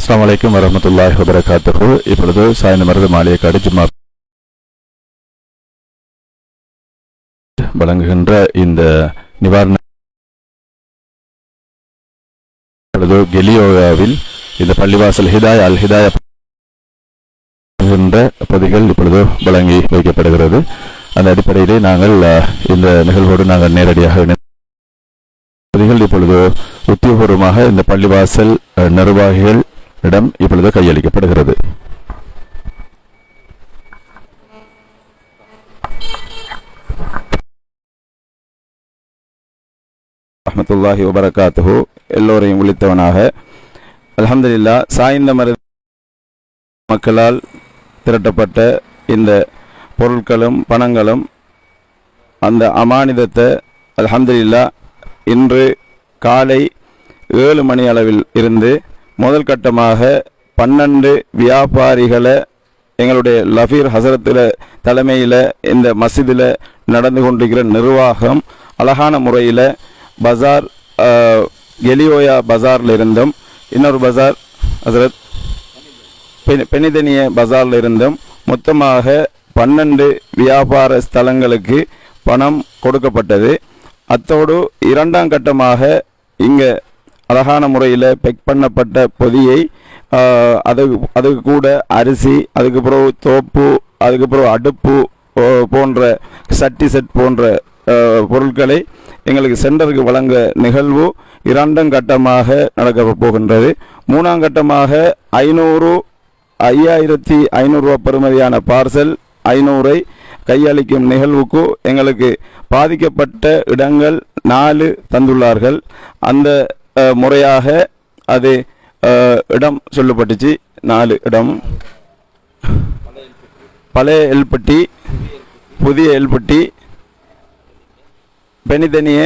அஸ்லாம் வலைக்கம் வரமத்துல்லாஹ் வபரகாத்துஹு இப்பொழுது சாய்ந்த மருது மாளிகைக்காடு ஜும்மா வழங்குகின்ற இந்த நிவாரண கெலியோகாவில் கெலியோவில் இந்த பள்ளிவாசல் ஹிதாய் அல் ஹிதாய என்ற பொதிகள் இப்பொழுது வழங்கி வைக்கப்படுகிறது அந்த அடிப்படையிலே நாங்கள் இந்த நிகழ்வோடு நாங்கள் நேரடியாக இணை- பொதிகள் இப்பொழுது உத்தியோகபூர்வமாக இந்த பள்ளிவாசல் நிர்வாகிகள் இடம் இப்பொழுது கையளிக்கப்படுகிறது. ரஹமத்துல்லாஹி வபரகாத்துஹு. எல்லோரையும் விழித்தவனாக. அல்ஹம்துலில்லா சாய்ந்த மரு மக்களால் திரட்டப்பட்ட இந்த பொருட்களும் பணங்களும் அந்த அமானிதத்தை அல்ஹம்துலில்லா இன்று காலை ஏழு மணி அளவில் இருந்து முதல் கட்டமாக பன்னெண்டு வியாபாரிகளை எங்களுடைய லஃபீர் ஹசரத்தில் தலைமையில் இந்த மசிதில் நடந்து கொண்டிருக்கிற நிர்வாகம் அழகான முறையில் பஜார் எலியோயா கெலியோயா பஜாரில் இருந்தும் இன்னொரு பஜார் ஹசரத் பெனிதனிய பஜாரில் இருந்தும் மொத்தமாக பன்னெண்டு வியாபார ஸ்தலங்களுக்கு பணம் கொடுக்கப்பட்டது. அத்தோடு இரண்டாம் கட்டமாக இங்கே அழகான முறையில் பெக் பண்ணப்பட்ட பொதியை அது அதுக்கு கூட அரிசி அதுக்கு பிறகு தோப்பு அதுக்கு பிறகு அடுப்பு போ- போன்ற சட்டி செட் போன்ற பொருட்களை எங்களுக்கு சென்டருக்கு வழங்க நிகழ்வு இரண்டாம் கட்டமாக நடக்க போகின்றது. மூணாம் கட்டமாக ஐநூறு ஐயாயிரத்தி ஐநூறுரூவா பெறுமதியான பார்சல் ஐநூறை கையளிக்கும் நிகழ்வுக்கு எங்களுக்கு பாதிக்கப்பட்ட இடங்கள் நாலு தந்துள்ளார்கள். அந்த முறையாக அது இடம் சொல்லப்பட்டுச்சு. நாலு இடம். பழைய எல்பட்டி புதிய எல்பட்டி பெனிதனிய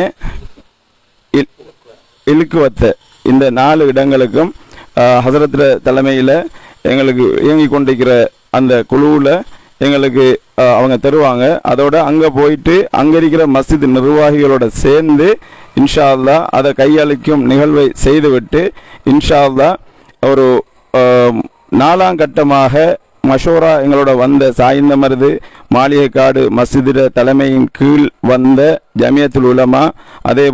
இழுக்குவத்த இந்த நாலு இடங்களுக்கும் ஹசரத்தில் தலைமையில் எங்களுக்கு இயங்கி கொண்டிருக்கிற அந்த குழுவில் எங்களுக்கு அவங்க தருவாங்க. அதோட அங்கே போயிட்டு அங்கே இருக்கிற மஸ்ஜித் நிர்வாகிகளோட சேர்ந்து இன்ஷா அல்லா அதை கையளிக்கும் நிகழ்வை செய்துவிட்டு இன்ஷா அல்லா ஒரு நாலாம் கட்டமாக மஷோரா எங்களோட வந்த சாய்ந்த மருது மாளிகைக்காடு மசிதிர தலைமையின் கீழ் வந்த ஜமியத்துல் உலமா அதே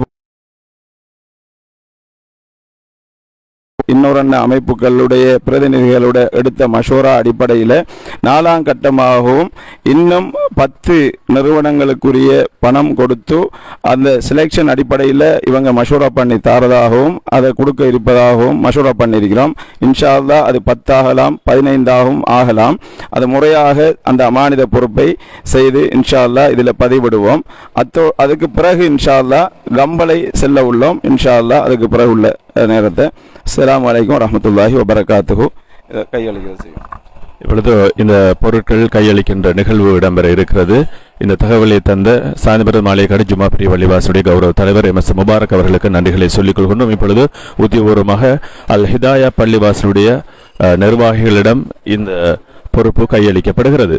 இன்னொரு அமைப்புகளுடைய பிரதிநிதிகளோட எடுத்த மஷோரா அடிப்படையில் நாலாம் கட்டமாகவும் இன்னும் பத்து நிறுவனங்களுக்குரிய பணம் கொடுத்து அந்த செலெக்ஷன் அடிப்படையில் இவங்க மஷோரா பண்ணி தாரதாகவும் அதை கொடுக்க இருப்பதாகவும் மஷோரா பண்ணியிருக்கிறோம். இன்ஷா அது பத்தாகலாம் பதினைந்தாகவும் ஆகலாம். அது முறையாக அந்த அமானித பொறுப்பை செய்து இன்ஷா அல்லாஹ் இதில் பதிவிடுவோம். அத்தோ அதுக்கு பிறகு இன்ஷா அல்லாஹ் கம்பளை செல்ல உள்ளோம். இன்ஷா அல்லாஹ் அதுக்கு பிறகு உள்ள அஹ், நேரத்தை. அஸ்ஸலாமு அலைக்கும் வரஹ்மத்துல்லாஹி வபரகாத்துஹு. இதை கையளிக்கிறது செய்யும் இப்பொழுது இந்த பொருட்கள் கையளிக்கின்ற நிகழ்வு இடம்பெற இருக்கிறது. இந்த தகவலை தந்த சாயந்தரம் மாலைக்காடு ஜுமா பிரி வள்ளிவாசுடைய கௌரவ தலைவர் எம் எஸ் முபாரக் அவர்களுக்கு நன்றிகளை சொல்லிக் கொள்கின்றோம். இப்பொழுது உத்தியபூர்வமாக அல் ஹிதாயா பள்ளிவாசனுடைய நிர்வாகிகளிடம் இந்த பொறுப்பு கையளிக்கப்படுகிறது.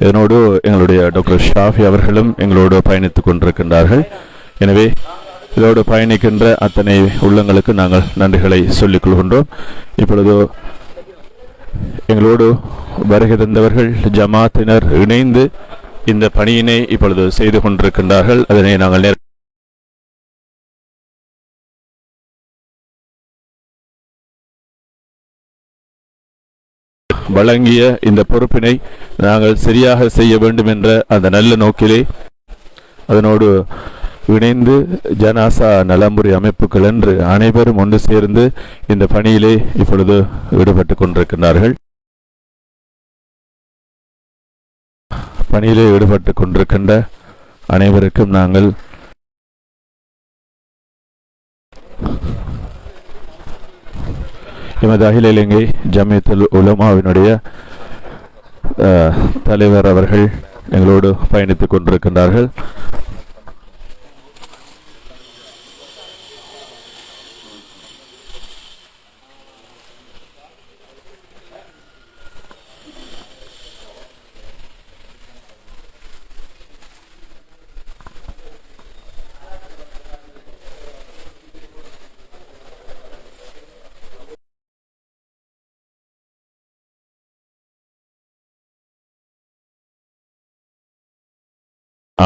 இதனோடு எங்களுடைய டாக்டர் ஷாஃபி அவர்களும் எங்களோடு பயணித்துக் கொண்டிருக்கின்றார்கள். எனவே இதோடு பயணிக்கின்ற அத்தனை உள்ளங்களுக்கு நாங்கள் நன்றிகளை சொல்லிக் கொள்கின்றோம். இப்பொழுது எங்களோடு வருகை தந்தவர்கள் ஜமாத்தினர் இணைந்து இந்த பணியினை இப்பொழுது செய்து கொண்டிருக்கின்றார்கள். அதனை நாங்கள் நேர வழங்கிய இந்த பொறுப்பினை நாங்கள் சரியாக செய்ய வேண்டும் என்ற அந்த நல்ல நோக்கிலே அதனோடு இணைந்து ஜனாசா நலம்புரி அமைப்புகள் என்று அனைவரும் ஒன்று சேர்ந்து இந்த பணியிலே இப்பொழுது ஈடுபட்டு கொண்டிருக்கின்றார்கள். பணியிலே ஈடுபட்டு கொண்டிருக்கின்ற அனைவருக்கும் நாங்கள் எமது அகில இலங்கை ஜமியத்துல் உலமாவினுடைய தலைவர் அவர்கள் எங்களோடு பயணித்துக் கொண்டிருக்கின்றார்கள்.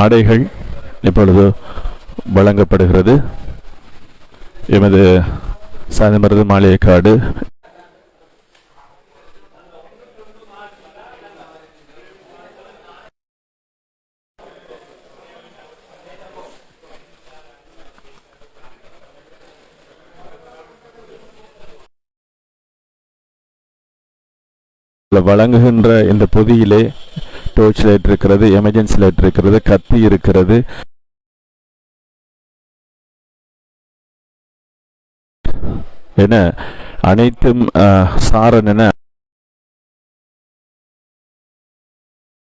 ஆடைகள் இப்பொழுது வழங்கப்படுகிறது. எமது சாதமரது மாளிகைக்காடு. வழங்குகின்ற இந்த பொதியிலே டோர்ச் லைட் இருக்கிறது எமர்ஜென்சி லைட் இருக்கிறது கத்தி இருக்கிறது. என அனைத்தும் சாரன் என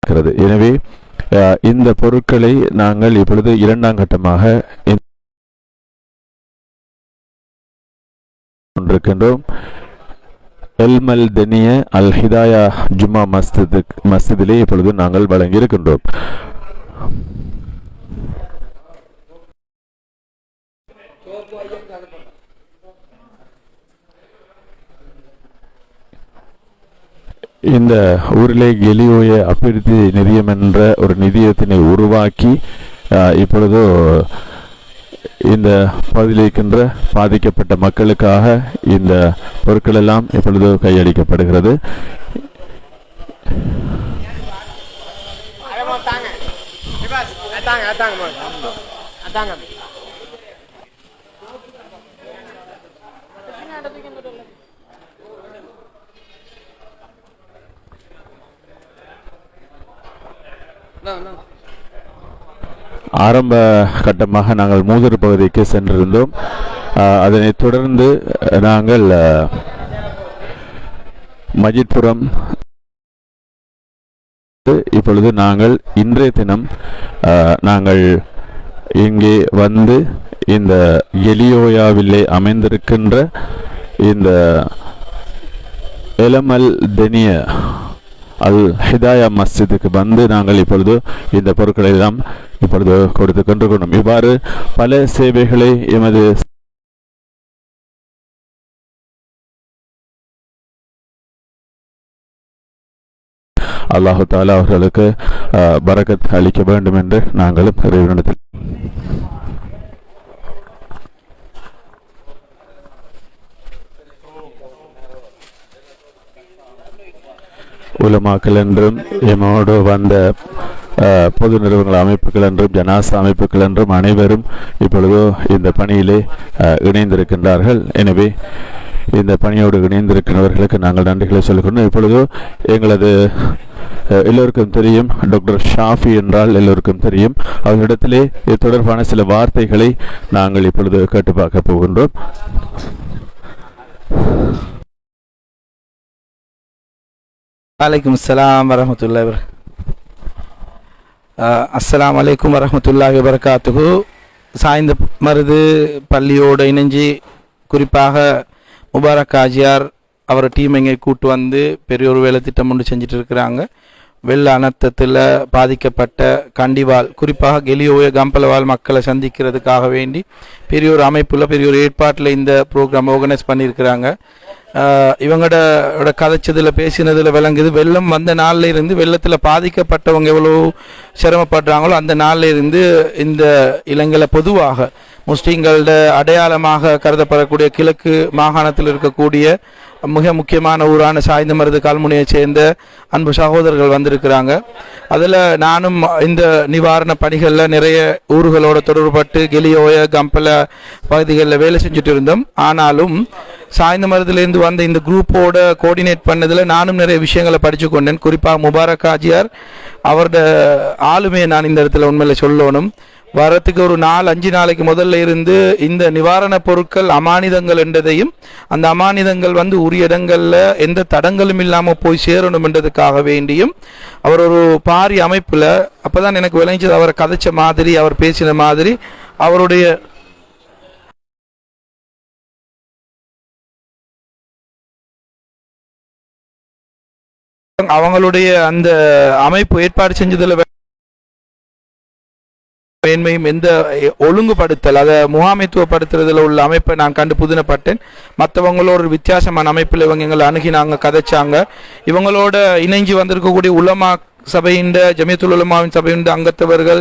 இருக்கிறது. எனவே இந்த பொருட்களை நாங்கள் இப்பொழுது இரண்டாம் கட்டமாக கொண்டிருக்கின்றோம். எல்மல் தெனிய அல் ஹிதாயா ஜுமா மஸ்திது மஸ்திதிலே இப்பொழுது நாங்கள் வழங்கி இருக்கின்றோம் இந்த ஊரிலே எலியோய அபிவிருத்தி நிதியம் என்ற ஒரு நிதியத்தினை உருவாக்கி அஹ், இப்பொழுது இந்த பகுதியில் இருக்கின்ற பாதிக்கப்பட்ட மக்களுக்காக இந்த பொருட்கள் எல்லாம் இப்பொழுது கையளிக்கப்படுகிறது No, no. ஆரம்ப கட்டமாக நாங்கள் மூதூர் பகுதிக்கு சென்றிருந்தோம். அதனைத் தொடர்ந்து நாங்கள் மஜித்புரம் இப்பொழுது நாங்கள் இன்றைய தினம் நாங்கள் இங்கே வந்து இந்த எலியோயாவிலே அமைந்திருக்கின்ற இந்த எலமல் தெனிய அல் ஹிதாயா மஸ்ஜிதுக்கு வந்து நாங்கள் இப்பொழுது இந்த பொருட்களை எல்லாம் இப்பொழுது கொடுத்து கொண்டிருக்கிறோம். இவ்வாறு பல சேவைகளை எமது அல்லாஹு தாலா அவர்களுக்கு பரகத் பரக்கத் அளிக்க வேண்டும் என்று நாங்களும் இறைவனிடத்தில் உலமாக்கள் என்றும் எமோடு வந்த பொது நிறுவனங்கள் அமைப்புகள் என்றும் ஜனாசா அமைப்புகள் என்றும் அனைவரும் இப்பொழுது இந்த பணியிலே இணைந்திருக்கின்றார்கள். எனவே இந்த பணியோடு இணைந்திருக்கிறவர்களுக்கு நாங்கள் நன்றிகளை சொல்கிறோம் இப்பொழுது எங்களது எல்லோருக்கும் தெரியும் டாக்டர் ஷாஃபி என்றால் எல்லோருக்கும் தெரியும். அவர்களிடத்திலே இது தொடர்பான சில வார்த்தைகளை நாங்கள் இப்பொழுது கேட்டு பார்க்க போகின்றோம். வலைக்கும் அஸ்லாம் வரமத்துல்லா வபர அஸ்லாம் வலைக்கும் வரமத்துல்லாஹி வரகாத்துகு சாய்ந்த மருது பள்ளியோடு இணைஞ்சு குறிப்பாக முபாரக் ஆஜியார் அவர் டீம் இங்கே கூட்டு வந்து பெரிய ஒரு வேலை திட்டம் ஒன்று செஞ்சுட்டு இருக்கிறாங்க. வெள்ள அனர்த்தத்தில் பாதிக்கப்பட்ட கண்டிவால் குறிப்பாக கெலியோய கம்பலவால் மக்களை சந்திக்கிறதுக்காக வேண்டி பெரிய ஒரு அமைப்பில் பெரிய ஒரு ஏற்பாட்டில் இந்த ப்ரோக்ராம் ஆர்கனைஸ் பண்ணியிருக்கிறாங்க. இவங்களோட கதைச்சதில் பேசினதில் விளங்குது. வெள்ளம் வந்த நாளில் இருந்து வெள்ளத்தில் பாதிக்கப்பட்டவங்க எவ்வளோ சிரமப்படுறாங்களோ அந்த நாளில் இருந்து இந்த இலங்கையில் பொதுவாக முஸ்லீம்களோட அடையாளமாக கருதப்படக்கூடிய கிழக்கு மாகாணத்தில் இருக்கக்கூடிய மிக முக்கியமான ஊரான சாய்ந்த மருது கால்முனையை சேர்ந்த அன்பு சகோதரர்கள் வந்திருக்கிறாங்க. அதில் நானும் இந்த நிவாரண பணிகளில் நிறைய ஊர்களோட தொடர்பட்டு கெலியோய கம்பல பகுதிகளில் வேலை செஞ்சுட்டு இருந்தோம் ஆனாலும் சாய்ந்த மருதுலேருந்து வந்த இந்த குரூப்போட கோஆர்டினேட் பண்ணதில் நானும் நிறைய விஷயங்களை படித்து கொண்டேன். குறிப்பாக முபாரக் ஆஜியார் அவரோட ஆளுமையை நான் இந்த இடத்துல உண்மையில் சொல்லணும். வரத்துக்கு ஒரு நாலு அஞ்சு நாளைக்கு முதல்ல இருந்து இந்த நிவாரணப் பொருட்கள் அமானிதங்கள் என்றதையும் அந்த அமானிதங்கள் வந்து உரிய இடங்களில் எந்த தடங்களும் இல்லாமல் போய் சேரணும் என்றதுக்காக வேண்டியும் அவர் ஒரு பாரி அமைப்பில் அப்போதான் எனக்கு விளைஞ்சது அவர் கதைச்ச மாதிரி அவர் பேசின மாதிரி அவருடைய அவங்களுடைய அந்த அமைப்பு ஏற்பாடு செஞ்சதில் மேன்மையும் எந்த ஒழுங்குபடுத்தல் அதை முகாமைத்துவப்படுத்துறதுல உள்ள அமைப்பை நான் கண்டு புதினப்பட்டேன். மற்றவங்களோட ஒரு வித்தியாசமான அமைப்பில் இவங்க எங்களை அணுகினாங்க கதைச்சாங்க. இவங்களோட இணைஞ்சு வந்திருக்கக்கூடிய உலமா சபையின் ஜமியத்துல் உலமாவின் சபையின் அங்கத்தவர்கள்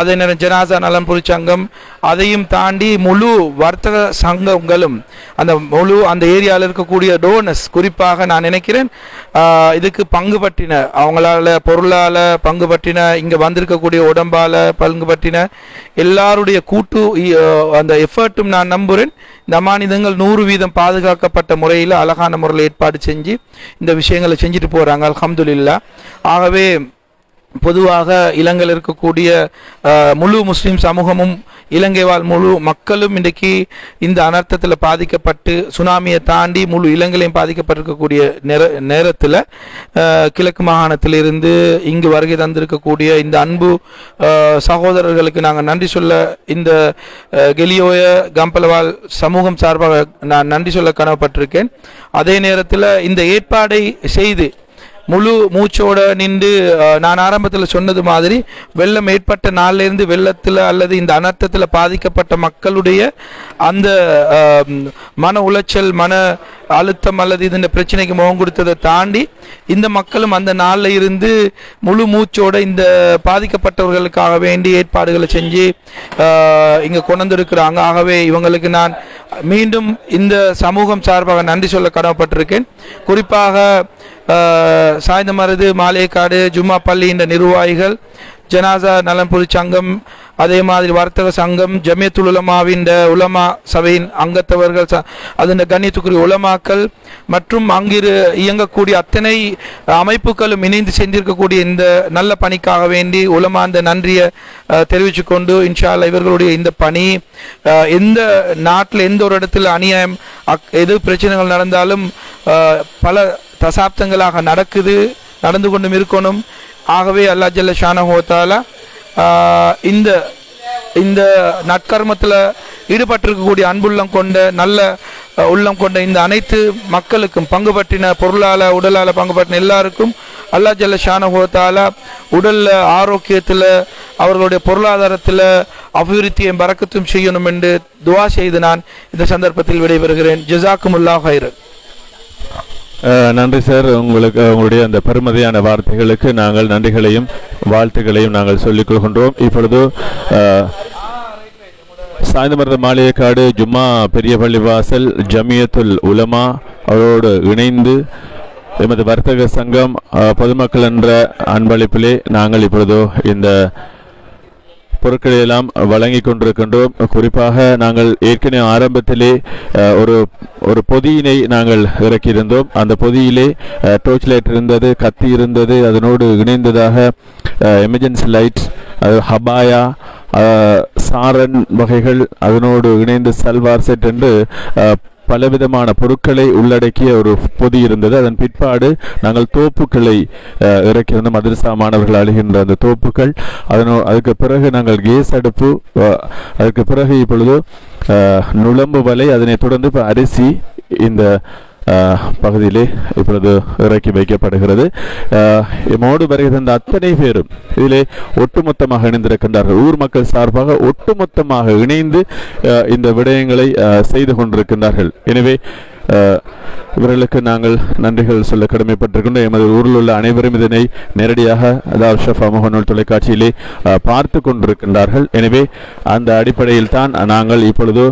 அதே நேரம் ஜனாசா நலன்புரி சங்கம் அதையும் தாண்டி முழு வர்த்தக சங்கங்களும் அந்த முழு அந்த ஏரியாவில் இருக்கக்கூடிய டோனஸ் குறிப்பாக நான் நினைக்கிறேன் இதுக்கு பங்கு பற்றின அவங்களால பொருளால் பங்கு பற்றின இங்கே வந்திருக்கக்கூடிய உடம்பால் பங்கு பற்றின எல்லாருடைய கூட்டு அந்த எஃபர்ட்டும் நான் நம்புகிறேன் இந்த மாநிலங்கள் நூறு வீதம் பாதுகாக்கப்பட்ட முறையில் அழகான முறையில் ஏற்பாடு செஞ்சு இந்த விஷயங்களை செஞ்சுட்டு போகிறாங்க அலமதுல்லா ஆகவே பொதுவாக இலங்கையில் இருக்கக்கூடிய முழு முஸ்லீம் சமூகமும் இலங்கை வாழ் முழு மக்களும் இன்றைக்கு இந்த அனர்த்தத்தில் பாதிக்கப்பட்டு சுனாமியை தாண்டி முழு இலங்கையிலையும் பாதிக்கப்பட்டிருக்கக்கூடிய நேர நேரத்தில் கிழக்கு மாகாணத்திலிருந்து இங்கு வருகை தந்திருக்கக்கூடிய இந்த அன்பு சகோதரர்களுக்கு நாங்கள் நன்றி சொல்ல இந்த கெலியோய கம்பலவால் சமூகம் சார்பாக நான் நன்றி சொல்ல கனவப்பட்டிருக்கேன் அதே நேரத்தில் இந்த ஏற்பாடை செய்து முழு மூச்சோட நின்று நான் ஆரம்பத்தில் சொன்னது மாதிரி வெள்ளம் ஏற்பட்ட நாளிலிருந்து வெள்ளத்தில் அல்லது இந்த அனர்த்தத்தில் பாதிக்கப்பட்ட மக்களுடைய அந்த மன உளைச்சல் மன அழுத்தம் அல்லது இந்த பிரச்சனைக்கு முகம் கொடுத்ததை தாண்டி இந்த மக்களும் அந்த நாளில் இருந்து முழு மூச்சோட இந்த பாதிக்கப்பட்டவர்களுக்காக வேண்டி ஏற்பாடுகளை செஞ்சு இங்கே கொண்டிருக்கிறாங்க ஆகவே இவங்களுக்கு நான் மீண்டும் இந்த சமூகம் சார்பாக நன்றி சொல்ல கடமைப்பட்டிருக்கேன். குறிப்பாக சாய்ந்த சாய்ந்தமருது மாலேக்காடு ஜும்மா பள்ளியின் நிர்வாகிகள் ஜனாசா நலன்புரி சங்கம் அதே மாதிரி வர்த்தக சங்கம் ஜமியத்துல் உலமாவின் உலமா சபையின் அங்கத்தவர்கள் ச- அதன் கண்ணியத்துக்குரிய உலமாக்கள் மற்றும் அங்கிரு இயங்கக்கூடிய அத்தனை அமைப்புகளும் இணைந்து செஞ்சிருக்கக்கூடிய இந்த நல்ல பணிக்காக வேண்டி உலமா அந்த நன்றியை தெரிவித்துக்கொண்டு கொண்டு இன்ஷா இவர்களுடைய இந்த பணி எந்த நாட்டில் எந்த ஒரு இடத்துல அநியாயம் அக்- எது பிரச்சனைகள் நடந்தாலும் பல தசாப்தங்களாக நடக்குது நடந்து கொண்டும் இருக்கணும். ஆகவே அல்லா ஜல்ல ஷானஹோத்தால இந்த இந்த நற்கர்மத்தில் ஈடுபட்டிருக்கக்கூடிய அன்புள்ளம் கொண்ட நல்ல உள்ளம் கொண்ட இந்த அனைத்து மக்களுக்கும் பங்கு பற்றின உடலால் பங்குபற்றின பங்கு பற்றின எல்லாருக்கும் அல்லா ஜல்ல ஷானஹோத்தால உடலில் ஆரோக்கியத்தில் அவர்களுடைய பொருளாதாரத்தில் அபிவிருத்தியும் பறக்கத்தும் செய்யணும் என்று துவா செய்து நான் இந்த சந்தர்ப்பத்தில் விடைபெறுகிறேன். ஜிசாக்குமுல்லா ஹைரன் நன்றி சார். உங்களுக்கு உங்களுடைய அந்த பெருமதியான வார்த்தைகளுக்கு நாங்கள் நன்றிகளையும் வாழ்த்துக்களையும் நாங்கள் சொல்லிக் கொள்கின்றோம். இப்பொழுது சாய்ந்தமரத மாளிகைக்காடு ஜும்மா பெரிய பள்ளிவாசல் ஜமியத்துல் உலமா அவரோடு இணைந்து எமது வர்த்தக சங்கம் பொதுமக்கள் என்ற அன்பளிப்பிலே நாங்கள் இப்பொழுது இந்த பொருட்களை எல்லாம் வழங்கி கொண்டிருக்கின்றோம். குறிப்பாக நாங்கள் ஏற்கனவே ஆரம்பத்திலே ஒரு ஒரு பொதியினை நாங்கள் இறக்கியிருந்தோம். அந்த பொதியிலே டோர்ச் லைட் இருந்தது கத்தி இருந்தது அதனோடு இணைந்ததாக எமர்ஜென்சி லைட்ஸ் அது ஹபாயா சாரன் வகைகள் அதனோடு இணைந்து சல்வார் செட் என்று பலவிதமான பொருட்களை உள்ளடக்கிய ஒரு பொதி இருந்தது. அதன் பிற்பாடு நாங்கள் தோப்புகளை இறக்கியிருந்த மதரசா மாணவர்கள் அழுகின்ற அந்த தோப்புக்கள் அதனோ அதுக்கு பிறகு நாங்கள் கேஸ் அடுப்பு அதுக்கு பிறகு இப்பொழுது நுழம்பு வலை அதனை தொடர்ந்து இப்போ அரிசி இந்த பகுதியிலே இப்பொழுது இறக்கி வைக்கப்படுகிறது எம்மோடு வருகை தந்த அத்தனை பேரும் இதிலே ஒட்டுமொத்தமாக இணைந்திருக்கின்றார்கள் ஊர் மக்கள் சார்பாக ஒட்டுமொத்தமாக இணைந்து இந்த விடயங்களை செய்து கொண்டிருக்கின்றார்கள் எனவே இவர்களுக்கு நாங்கள் நன்றிகள் சொல்ல கடமைப்பட்டிருக்கின்றோம். எமது ஊரில் உள்ள அனைவரும் இதனை நேரடியாக அதாவது ஷஃபா முகநூல் தொலைக்காட்சியிலே பார்த்து கொண்டிருக்கின்றார்கள். எனவே அந்த அடிப்படையில் தான் நாங்கள் இப்பொழுது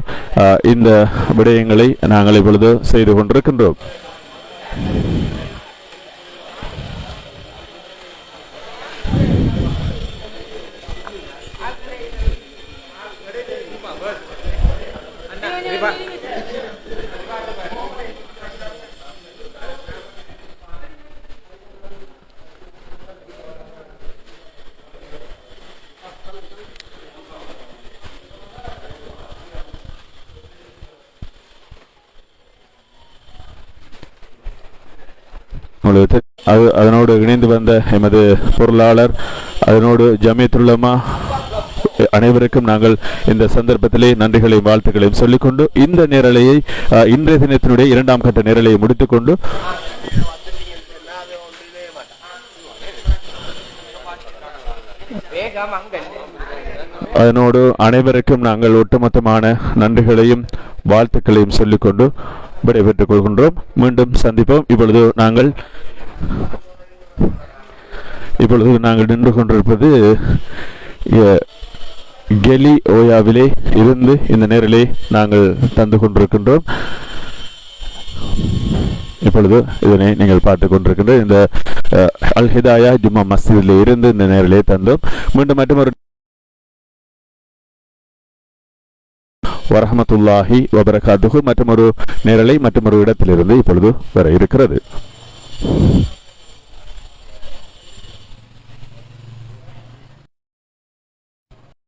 இந்த விடயங்களை நாங்கள் இப்பொழுது செய்து கொண்டிருக்கின்றோம் உங்களுக்கு தெ- அது அதனோடு வந்த எமது பொருளாளர் அதனோடு ஜமியத்துள்ளமா அனைவருக்கும் நாங்கள் இந்த சந்தர்ப்பத்திலே நன்றிகளையும் வாழ்த்துக்களையும் சொல்லிக்கொண்டு இந்த நிரலையை இன்றைய தினத்தினுடைய இரண்டாம் கட்ட நிரலையை முடித்துக்கொண்டு அதனோடு அனைவருக்கும் நாங்கள் ஒட்டுமொத்தமான நன்றிகளையும் வாழ்த்துக்களையும் சொல்லிக்கொண்டு விடைபெற்றுக் கொள்கின்றோம். மீண்டும் சந்திப்போம். இப்பொழுது நாங்கள் இப்பொழுது நாங்கள் நின்று கொண்டிருப்பது கெலி ஓயாவிலே இருந்து இந்த நேரிலே நாங்கள் தந்து கொண்டிருக்கின்றோம். இப்பொழுது இதனை நீங்கள் பார்த்து கொண்டிருக்கின்ற இந்த அல்ஹிதாயா அல் ஹிதாயா ஜும்மா மஸ்ஜிதில் இருந்து இந்த நேரிலே தந்தோம். மீண்டும் மற்றொரு வரஹமத்துல்லாஹி மற்றும் ஒரு நேரலை மற்றொரு இடத்திலிருந்து இப்பொழுது வர இருக்கிறது.